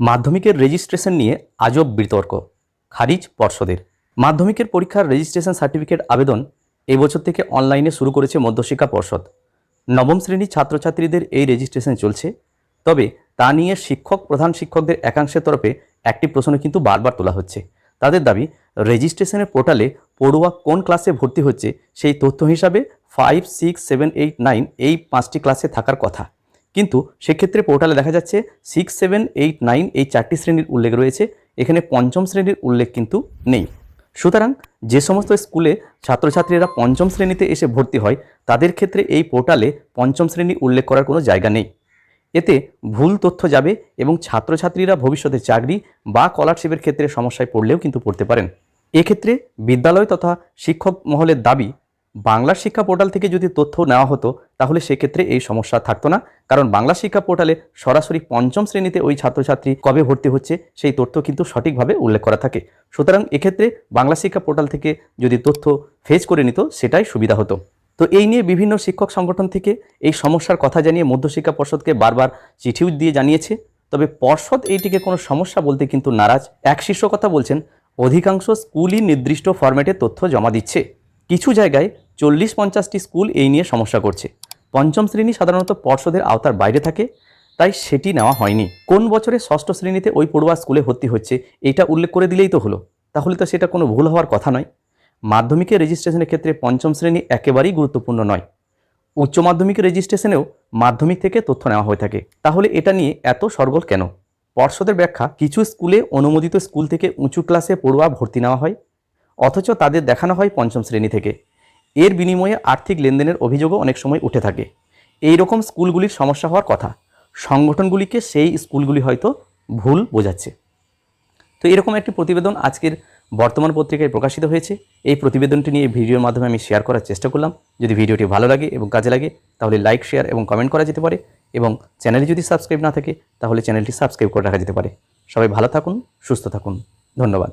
মাধ্যমিকের রেজিস্ট্রেশন নিয়ে আজব বিতর্ক। খারিজ পর্ষদের। মাধ্যমিকের পরীক্ষার রেজিস্ট্রেশন সার্টিফিকেট আবেদন এবছর থেকে অনলাইনে শুরু করেছে মধ্যশিক্ষা পর্ষদ। নবম শ্রেণির ছাত্রছাত্রীদের এই রেজিস্ট্রেশন চলছে। তবে তা নিয়ে শিক্ষক, প্রধান শিক্ষকদের একাংশের তরফে একটি প্রশ্ন কিন্তু বারবার তোলা হচ্ছে। তাদের দাবি রেজিস্ট্রেশনের পোর্টালে পড়ুয়া কোন ক্লাসে ভর্তি হচ্ছে সেই তথ্য হিসাবে five six seven eight nine এই পাঁচটি ক্লাসে থাকার কথা। কিন্তু সেক্ষেত্রে পোর্টালে দেখা যাচ্ছে সিক্স সেভেন এইট নাইন এই চারটি শ্রেণির উল্লেখ রয়েছে। এখানে পঞ্চম শ্রেণির উল্লেখ কিন্তু নেই। সুতরাং যে সমস্ত স্কুলে ছাত্রছাত্রীরা পঞ্চম শ্রেণীতে এসে ভর্তি হয়, তাদের ক্ষেত্রে এই পোর্টালে পঞ্চম শ্রেণি উল্লেখ করার কোনো জায়গা নেই। এতে ভুল তথ্য যাবে এবং ছাত্রছাত্রীরা ভবিষ্যতে চাকরি বা স্কলারশিপের ক্ষেত্রে সমস্যায় পড়লেও কিন্তু পড়তে পারেন। এক্ষেত্রে বিদ্যালয় তথা শিক্ষক মহলের দাবি বাংলা শিক্ষা পোর্টাল থেকে যদি তথ্য নেওয়া হতো, তাহলে সেক্ষেত্রে এই সমস্যা থাকতো না। কারণ বাংলা শিক্ষা পোর্টালে সরাসরি পঞ্চম শ্রেণীতে ওই ছাত্রছাত্রী কবে ভর্তি হচ্ছে, সেই তথ্য কিন্তু সঠিকভাবে উল্লেখ করা থাকে। সুতরাং এক্ষেত্রে বাংলা শিক্ষা পোর্টাল থেকে যদি তথ্য ফেজ করে নিত, সেটাই সুবিধা হতো। তো এই নিয়ে বিভিন্ন শিক্ষক সংগঠন থেকে এই সমস্যার কথা জানিয়ে মধ্যশিক্ষা পর্ষদকে বারবার চিঠিও দিয়ে জানিয়েছে। তবে পর্ষদ এইটিকে কোনো সমস্যা বলতে কিন্তু নারাজ। এক শীর্ষ কথা বলছেন, অধিকাংশ স্কুলই নির্দিষ্ট ফরম্যাটে তথ্য জমা দিচ্ছে। কিছু জায়গায় চল্লিশ পঞ্চাশটি স্কুল এই নিয়ে সমস্যা করছে। পঞ্চম শ্রেণি সাধারণত পর্ষদের আওতার বাইরে থাকে, তাই সেটি নেওয়া হয়নি। কোন বছরে ষষ্ঠ শ্রেণীতে ওই পড়ুয়া স্কুলে ভর্তি হচ্ছে, এটা উল্লেখ করে দিলেই তো হলো। তাহলে তো সেটা কোনো ভুল হওয়ার কথা নয়। মাধ্যমিকের রেজিস্ট্রেশনের ক্ষেত্রে পঞ্চম শ্রেণি একেবারেই গুরুত্বপূর্ণ নয়। উচ্চ মাধ্যমিকের রেজিস্ট্রেশনেও মাধ্যমিক থেকে তথ্য নেওয়া হয়ে থাকে। তাহলে এটা নিয়ে এত সরগোল কেন? পর্ষদের ব্যাখ্যা, কিছু স্কুলে অনুমোদিত স্কুল থেকে উঁচু ক্লাসে পড়ুয়া ভর্তি নেওয়া হয়, অথচ তাদের দেখানো হয় পঞ্চম শ্রেণি থেকে। এর বিনিময়ে আর্থিক লেনদেনের অভিযোগও অনেক সময় উঠে থাকে। এই রকম স্কুলগুলির সমস্যা হওয়ার কথা, সংগঠনগুলিকে সেই স্কুলগুলি হয়তো ভুল বোঝাচ্ছে। তো এরকম একটি প্রতিবেদন আজকের বর্তমান পত্রিকায় প্রকাশিত হয়েছে। এই প্রতিবেদনটি নিয়ে ভিডিওর মাধ্যমে আমি শেয়ার করার চেষ্টা করলাম। যদি ভিডিওটি ভালো লাগে এবং কাজে লাগে, তাহলে লাইক শেয়ার এবং কমেন্ট করা যেতে পারে এবং চ্যানেলে যদি সাবস্ক্রাইব না থাকে, তাহলে চ্যানেলটি সাবস্ক্রাইব করে রাখা যেতে পারে। সবাই ভালো থাকুন, সুস্থ থাকুন। ধন্যবাদ।